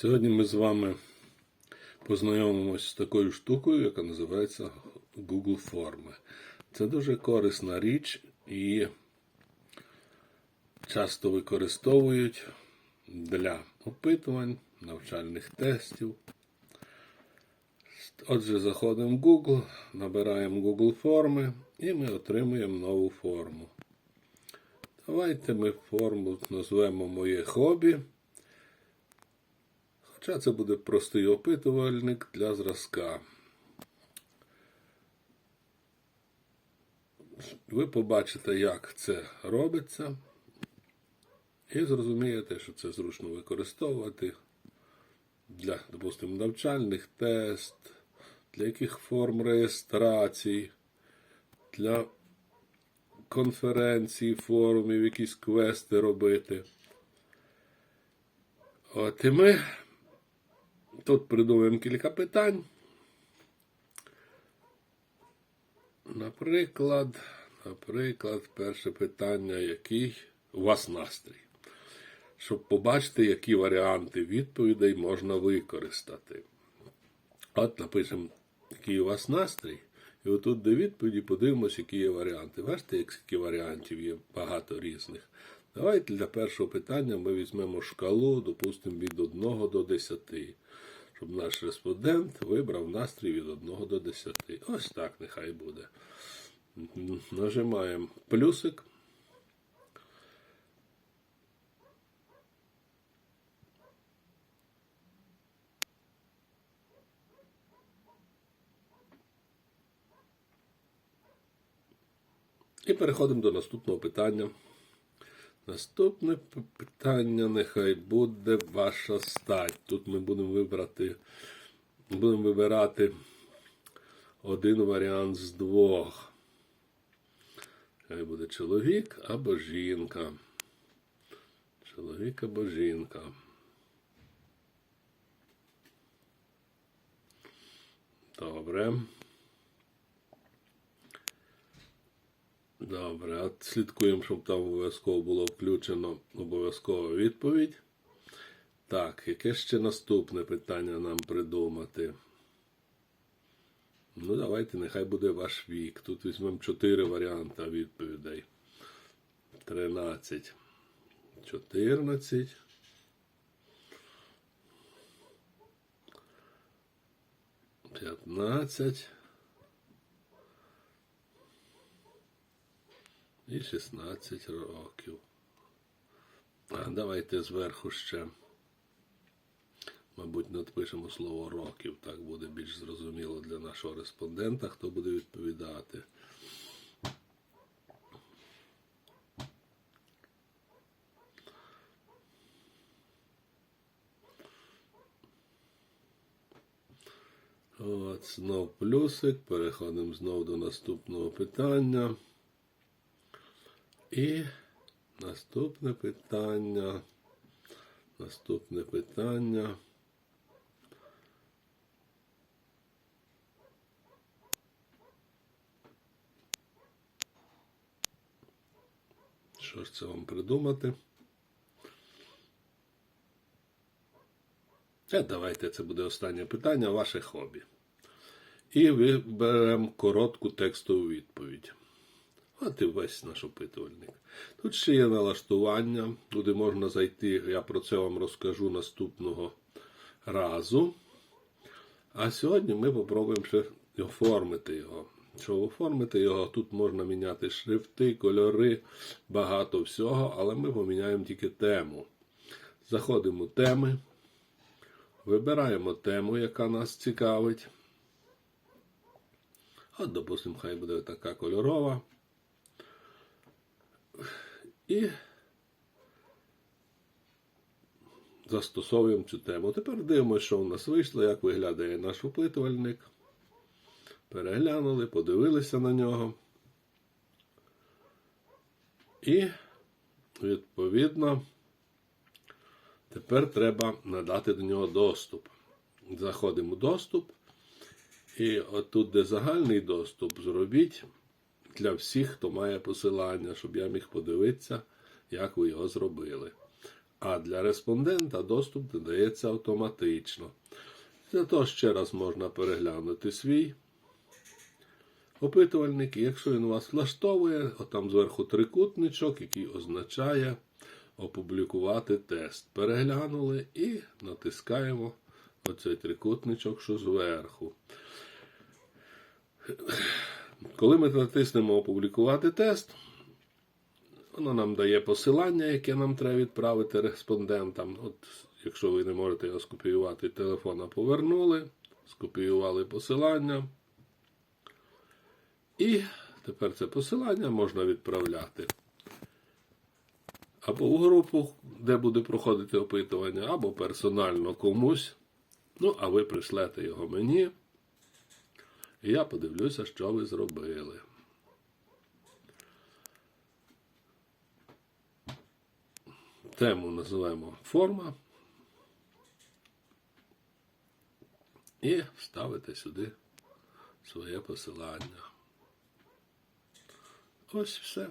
Сьогодні ми з вами познайомимося з такою штукою, яка називається Google Форми. Це дуже корисна річ і часто використовують для опитувань, навчальних тестів. Отже, заходимо в Google, набираємо Google форми і ми отримуємо нову форму. Давайте ми форму назвемо Моє хобі. Хоча це буде простий опитувальник для зразка. Ви побачите, як це робиться, і зрозумієте, що це зручно використовувати для, допустимо, навчальних тест, для яких форм реєстрацій, для конференцій, форумів, якісь квести робити. От і ми тут придумаємо кілька питань. Наприклад, наприклад, перше питання, який у вас настрій? Щоб побачити, які варіанти відповідей можна використати. От напишемо, який у вас настрій. І отут до відповіді подивимося, які є варіанти. Бачите, як скільки варіантів є багато різних. Давайте для першого питання ми візьмемо шкалу, допустимо, від 1 до 10. Щоб наш респондент вибрав настрій від 1 до 10. Ось так нехай буде. Нажимаємо плюсик. І переходимо до наступного питання. Наступне питання нехай буде ваша стать. Тут ми будемо вибрати, будемо вибирати один варіант з двох. Хай буде чоловік або жінка. Чоловік або жінка. Добре. Добре, от слідкуємо, щоб там обов'язково було включено обов'язкова відповідь. Так, яке ще наступне питання нам придумати? Ну, давайте, нехай буде ваш вік. Тут візьмемо 4 варіанти відповідей. 13. 14. П'ятнадцять. І 16 років. А давайте зверху ще, мабуть, надпишемо слово років. Так буде більш зрозуміло для нашого респондента, хто буде відповідати. От, знов плюсик. Переходимо знов до наступного питання. І наступне питання. Наступне питання. Що ж це вам придумати? Е, давайте це буде останнє питання, ваше хобі. І виберемо коротку текстову відповідь. От і весь наш опитувальник. Тут ще є налаштування, туди можна зайти, я про це вам розкажу наступного разу. А сьогодні ми попробуємо ще оформити його. Щоб оформити його, тут можна міняти шрифти, кольори, багато всього, але ми поміняємо тільки тему. Заходимо в теми, вибираємо тему, яка нас цікавить. От, допустимо, хай буде така кольорова. І застосовуємо цю тему. Тепер дивимося, що у нас вийшло, як виглядає наш опитувальник. Переглянули, подивилися на нього. І, відповідно, тепер треба надати до нього доступ. Заходимо в доступ. І отут, де загальний доступ, зробіть для всіх, хто має посилання, щоб я міг подивитися, як ви його зробили. а для респондента доступ додається автоматично. Для того ще раз можна переглянути свій опитувальник, і якщо він вас влаштовує, отам зверху трикутничок, який означає опублікувати тест. Переглянули і натискаємо оцей трикутничок, що зверху. Коли ми натиснемо опублікувати тест, воно нам дає посилання, яке нам треба відправити респондентам. От, якщо ви не можете його скопіювати, телефона повернули, скопіювали посилання. І тепер це посилання можна відправляти або у групу, де буде проходити опитування, або персонально комусь. Ну, а ви прийшлете його мені. І я подивлюся, що ви зробили. Тему називаємо форма. І вставите сюди своє посилання. Ось все.